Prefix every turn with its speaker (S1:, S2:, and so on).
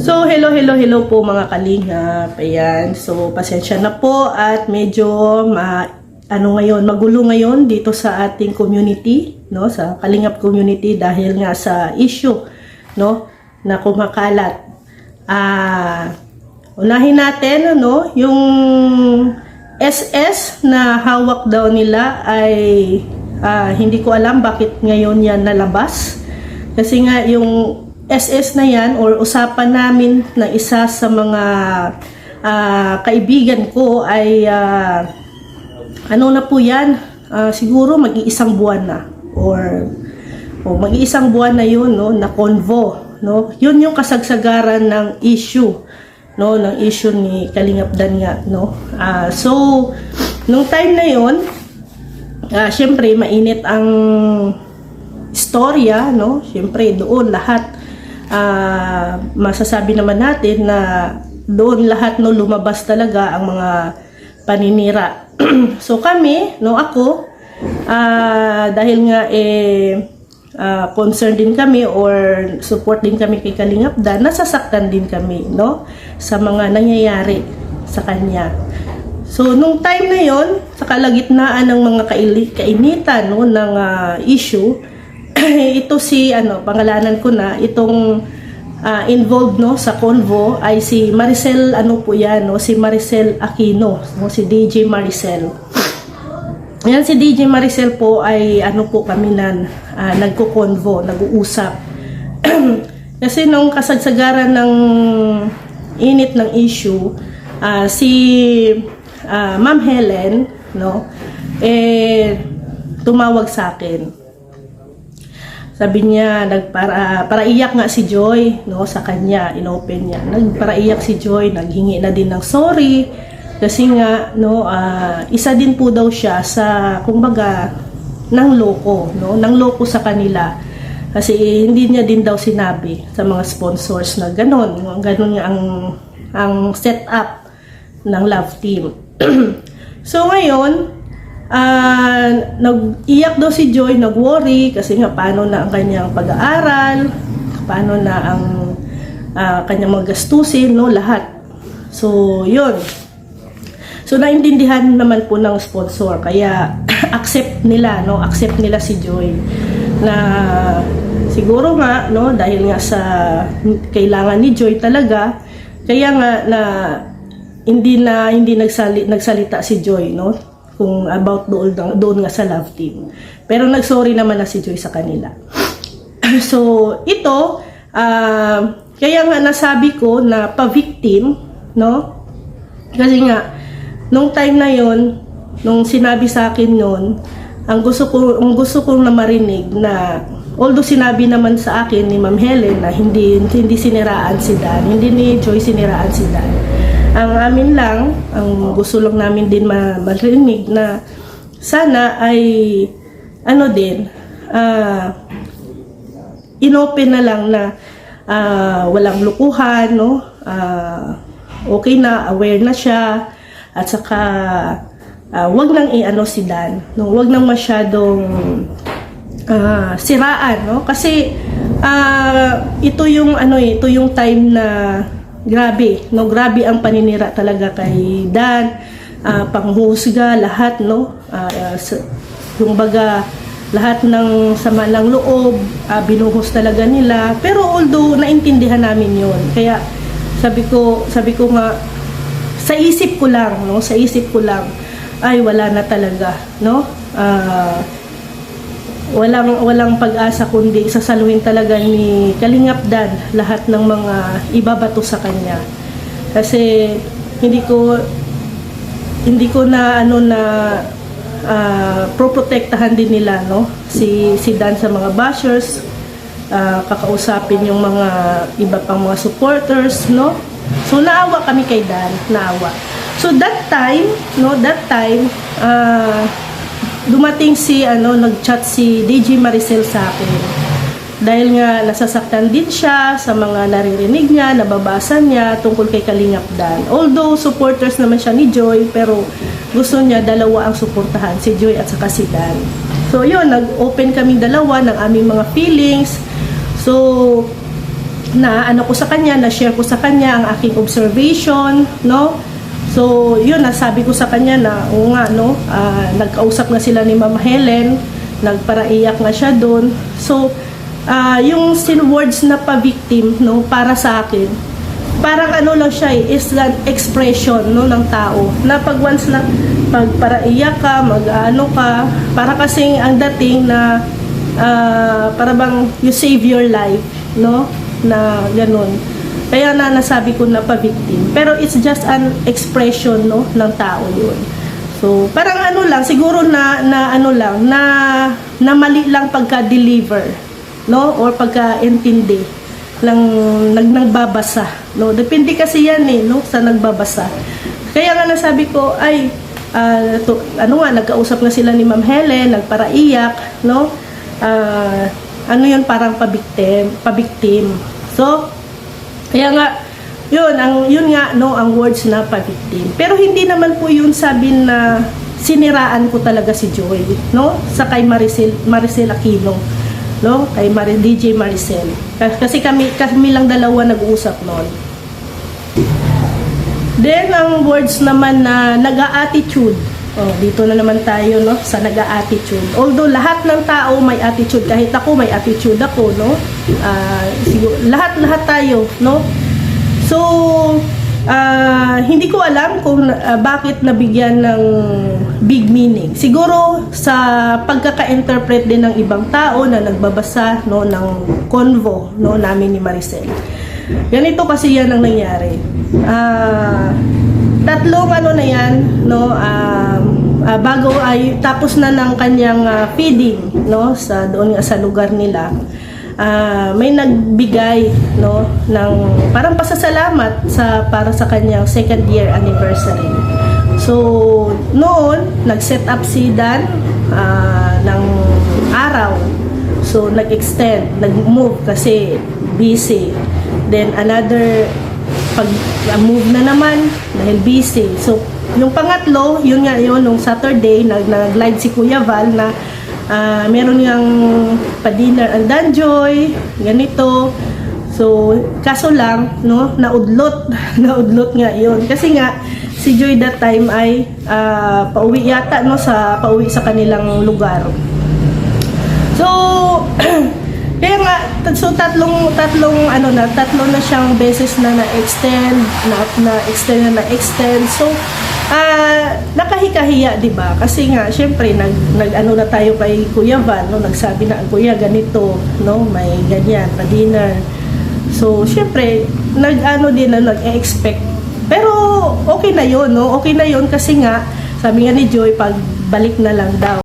S1: So, hello, hello, hello po mga kalingap. Ayan. So, pasensya na po at medyo ma, ano ngayon, magulo ngayon dito sa ating community, no? Sa kalingap community dahil nga sa issue, no? Na kumakalat. Ah, unahin natin, ano, yung SS na hawak daw nila ay ah, hindi ko alam bakit ngayon yan nalabas. Kasi nga yung SS na yan or usapan namin na isa sa mga ah, kaibigan ko ay ah, ano na po yan, Ah, siguro mag-iisang buwan na or o mag-iisang buwan na yun no na convo no? Yun yung kasagsagaran ng issue no ng issue ni Kalingap Dan nga no? Ah, so nung time na yun ah syempre mainit ang istorya, no? Siyempre, doon lahat ah, masasabi naman natin na doon lahat no lumabas talaga ang mga paninira. so kami, no ako, ah, dahil nga eh ah, concerned din kami or support din kami kay Kalingap Dan, nasasaktan din kami, no? Sa mga nangyayari sa kanya. So, nung time na yon sa kalagitnaan ng mga kainitan no, ng ah, issue, ito si, ano, pangalanan ko na, itong ah, involved no, sa convo ay si Maricel, ano po yan, no, si Maricel Aquino, no, si DJ Maricel. Yan si DJ Maricel po ay ano po kami nan uh, nagko-convo, nag-uusap. Kasi nung kasagsagaran ng init ng issue, ah, si ah, Ma'am Helen, no, eh tumawag sa akin. Sabi niya, nagpara para iyak nga si Joy, no, sa kanya, inopen niya. Nagpara iyak si Joy, naghingi na din ng sorry kasi nga no, ah, isa din po daw siya sa kumbaga ng loko, no, ng loko sa kanila. Kasi hindi niya din daw sinabi sa mga sponsors na ganon, ganon nga ang ang setup ng love team. so ngayon, Ah, nag-iyak daw si Joy, nag-worry kasi nga paano na ang kanyang pag-aaral, paano na ang ah, kanyang mga no, lahat. So, 'yun. So naintindihan naman po ng sponsor kaya accept nila, no, accept nila si Joy na siguro nga no dahil nga sa kailangan ni Joy talaga kaya nga na hindi na hindi nagsali, nagsalita si Joy no kung about doon, doon nga sa love team. Pero nagsorry naman na si Joy sa kanila. so, ito, ah, kaya nga nasabi ko na pa-victim, no? Kasi nga, nung time na yon nung sinabi sa akin yon ang gusto ko ang gusto kong na marinig na although sinabi naman sa akin ni Ma'am Helen na hindi hindi siniraan si Dan, hindi ni Joy siniraan si Dan. Ang amin lang, ang gusto lang namin din ma- marinig na sana ay ano din, ah inopen na lang na ah, walang lukuhan, no? Ah, okay na, aware na siya, at saka ah, wag nang i-ano si Dan, no? Wag nang masyadong ah, siraan, no? Kasi ah, ito yung ano eh, ito yung time na grabe, no? Grabe ang paninira talaga kay Dan, ah, panghusga, lahat, no? Ah, sa- yung baga lahat ng sama ng loob, ah, binuhos talaga nila. Pero although naintindihan namin 'yon. Kaya sabi ko, sabi ko nga sa isip ko lang, no? Sa isip ko lang ay wala na talaga, no? Ah, walang walang pag-asa kundi sasaluhin talaga ni Kalingap Dan lahat ng mga ibabato sa kanya. Kasi hindi ko hindi ko na ano na ah, proprotektahan din nila no? Si si Dan sa mga bashers ah, kakausapin yung mga iba pang mga supporters no? So naawa kami kay Dan naawa. So that time no? That time ah, dumating si ano nagchat si DJ Maricel sa akin dahil nga nasasaktan din siya sa mga naririnig niya, nababasa niya tungkol kay Kalingap Dan. Although supporters naman siya ni Joy, pero gusto niya dalawa ang suportahan, si Joy at saka si Dan. So yun, nag-open kaming dalawa ng aming mga feelings. So na ano ko sa kanya, na share ko sa kanya ang aking observation, no? So, yun, nasabi ko sa kanya na, oo nga, no, ah, nagkausap na sila ni Ma'am Helen, nagparaiyak nga siya doon. So, ah, yung words na pa-victim, no, para sa akin, parang ano lang siya eh, is an expression no ng tao. Na pag once na pag para iyak ka mag ano ka para kasing ang dating na ah, para bang you save your life no? Na ganun kaya na nasabi ko na pa-victim. Pero it's just an expression no ng tao yun. So parang ano lang siguro na na ano lang na na mali lang pagka-deliver no or pagka-intindi lang nag nagbabasa no. Depende kasi yan eh no sa nagbabasa. Kaya nga nasabi ko ay ah, to, ano nga nagkausap na sila ni Ma'am Helen nagparaiyak no. Ah, ano yun parang pabiktim pabiktim. So kaya nga yun ang yun nga no ang words na pabiktim pero hindi naman po yun sabi na siniraan ko talaga si Joy no? Sa kay Maricel Maricel Aquino no? Kay Mar- DJ Maricel. Kas- kasi kami kami lang dalawa nag-uusap noon. Then ang words naman na naga-attitude oh dito na naman tayo no sa naga-attitude. Although lahat ng tao may attitude kahit ako may attitude ako no Ah, siguro lahat lahat tayo no. So ah, hindi ko alam kung ah, bakit nabigyan ng big meaning. Siguro sa pagkaka-interpret din ng ibang tao na nagbabasa no ng convo no namin ni Maricel. Ganito kasi yan ang nangyari. Ah tatlong ano na yan no um, ah, bago ay tapos na ng kanyang ah, feeding no sa doon nga sa lugar nila. Ah, may nagbigay no ng parang pasasalamat sa para sa kanyang second year anniversary. So noon nag-set up si Dan ah, ng araw. So, nag-extend, nag-move kasi busy. Then, another pag-move na naman dahil busy. So, yung pangatlo, yun nga yun, nung Saturday, nag- nag-live si Kuya Val na ah, meron niyang pa-dinner ang Danjoy, ganito. So, kaso lang, no, naudlot, naudlot nga yun. Kasi nga, si Joy that time ay ah, pauwi yata, no, sa, pauwi sa kanilang lugar. So, tat- so tatlong, tatlong, ano na, tatlo na siyang beses na na-extend, na, na-extend na na-extend. So, ah, nakahikahiya, di ba? Kasi nga, syempre, nag, nag, ano na tayo kay Kuya Van, no? Nagsabi na, Kuya, ganito, no? May ganyan, pa-dinner. So, syempre, nag-ano din na nag-expect. Pero, okay na yon no? Okay na yon kasi nga, sabi nga ni Joy, pag balik na lang daw.